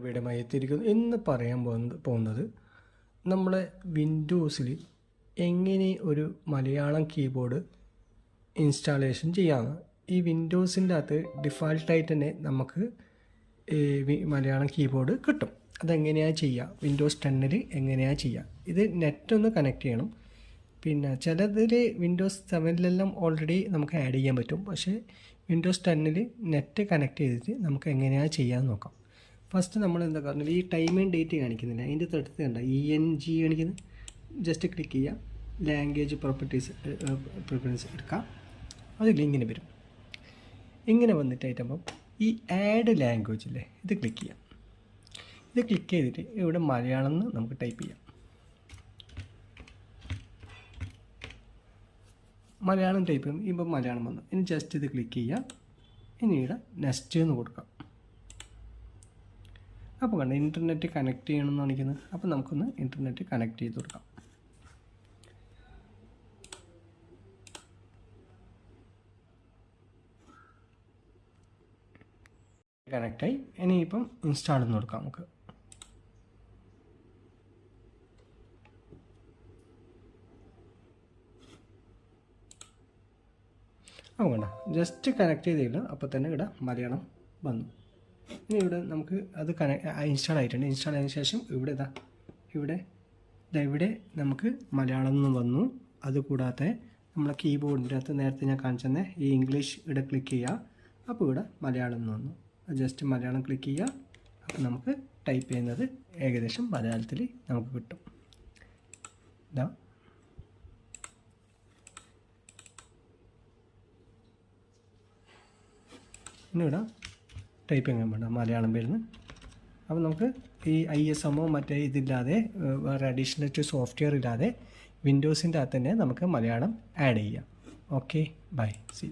വീടുമായി എത്തിയിരിക്കുന്നു. ഇന്ന് പറയാൻ പോകുന്നത് നമ്മളെ വിൻഡോസിൽ എങ്ങനെ ഒരു മലയാളം കീബോർഡ് ഇൻസ്റ്റാളേഷൻ ചെയ്യാമെന്ന് ഈ വിൻഡോസിന്റെ അകത്ത് ഡിഫാൾട്ടായിട്ട് തന്നെ നമുക്ക് മലയാളം കീബോർഡ് കിട്ടും. അതെങ്ങനെയാണ് ചെയ്യുക വിൻഡോസ് ടെന്നിൽ എങ്ങനെയാണ് ചെയ്യുക ഇത് നെറ്റ് ഒന്ന് കണക്ട് ചെയ്യണം. പിന്നെ ചിലതിൽ വിൻഡോസ് സെവനിലെല്ലാം ഓൾറെഡി നമുക്ക് ആഡ് ചെയ്യാൻ പറ്റും. പക്ഷേ വിൻഡോസ് ടെന്നിൽ നെറ്റ് കണക്ട് ചെയ്തിട്ട് നമുക്ക് എങ്ങനെയാണ് ചെയ്യാമെന്ന് നോക്കാം. ഫസ്റ്റ് നമ്മൾ എന്താ പറഞ്ഞാൽ ഈ ടൈം ആൻഡ് ഡേറ്റ് കാണിക്കുന്നില്ല? അതിന്റെ തൊട്ടത്ത് കണ്ട? ഇ എൻ ജി കാണിക്കുന്നത്? ജസ്റ്റ് ക്ലിക്ക് ചെയ്യുക ലാംഗ്വേജ് പ്രോപ്പർട്ടീസ് പ്രിഫറൻസ് എടുക്കാം. അത് ഇങ്ങനെ വരും. ഇങ്ങനെ വന്നിട്ട് വന്നിട്ടായിട്ടാകുമ്പം ഈ ആഡ് ലാംഗ്വേജ് അല്ലേ ഇത് ക്ലിക്ക് ചെയ്യാം. ഇത് ക്ലിക്ക് ചെയ്തിട്ട് ഇവിടെ മലയാളം എന്ന് നമുക്ക് ടൈപ്പ് ചെയ്യാം. മലയാളം ടൈപ്പ് ചെയ്യുമ്പോൾ ഇപ്പം മലയാളം വന്നു. ഇനി ജസ്റ്റ് ഇത് ക്ലിക്ക് ചെയ്യുക ഇനി ഇവിടെ നെക്സ്റ്റ് എന്ന് കൊടുക്കാം. അപ്പോൾ കണ്ട ഇന്റർനെറ്റ് കണക്ട് ചെയ്യണമെന്ന് കാണിക്കുന്നത് അപ്പോൾ നമുക്കൊന്ന് ഇന്റർനെറ്റ് കണക്ട് ചെയ്ത് കൊടുക്കാം. കണക്റ്റായി ഇനിയിപ്പം ഇൻസ്റ്റാൾ എന്ന് കൊടുക്കാം നമുക്ക്. അപ്പോൾ ജസ്റ്റ് കണക്ട് ചെയ്തില്ല അപ്പോൾ തന്നെ ഇവിടെ മലയാളം വന്നു. ഇനി ഇവിടെ നമുക്ക് അത് കണക്ട് ഇൻസ്റ്റാൾ ആയിട്ടുണ്ട്. ഇൻസ്റ്റാൾ ആയതിനു ശേഷം ഇവിടെ ഇതാ ഇവിടെ ഇതാ ഇവിടെ നമുക്ക് മലയാളം എന്ന് വന്നു. അതുകൂടാതെ നമ്മളെ കീബോർഡിന്റെ അകത്ത് നേരത്തെ ഞാൻ കാണിച്ചു തന്നെ ഈ ഇംഗ്ലീഷ് ഇവിടെ ക്ലിക്ക് ചെയ്യുക അപ്പോൾ ഇവിടെ മലയാളം എന്ന് വന്നു. ജസ്റ്റ് മലയാളം ക്ലിക്ക് ചെയ്യുക അപ്പോൾ നമുക്ക് ടൈപ്പ് ചെയ്യുന്നത് ഏകദേശം മലയാളത്തിൽ നമുക്ക് കിട്ടും. ഇതാ ഇനി ഇവിടെ ടൈപ്പിംഗ് വേണ്ട മലയാളം വരുന്നു അപ്പോൾ നമുക്ക് ഈ ഐ എസ് എമ്മോ മറ്റേ ഇതില്ലാതെ വേറെ അഡീഷണൽ ടു സോഫ്റ്റ്വെയർ ഇല്ലാതെ വിൻഡോസിന്റെ അകത്ത് തന്നെ നമുക്ക് മലയാളം ആഡ് ചെയ്യാം. Okay bye see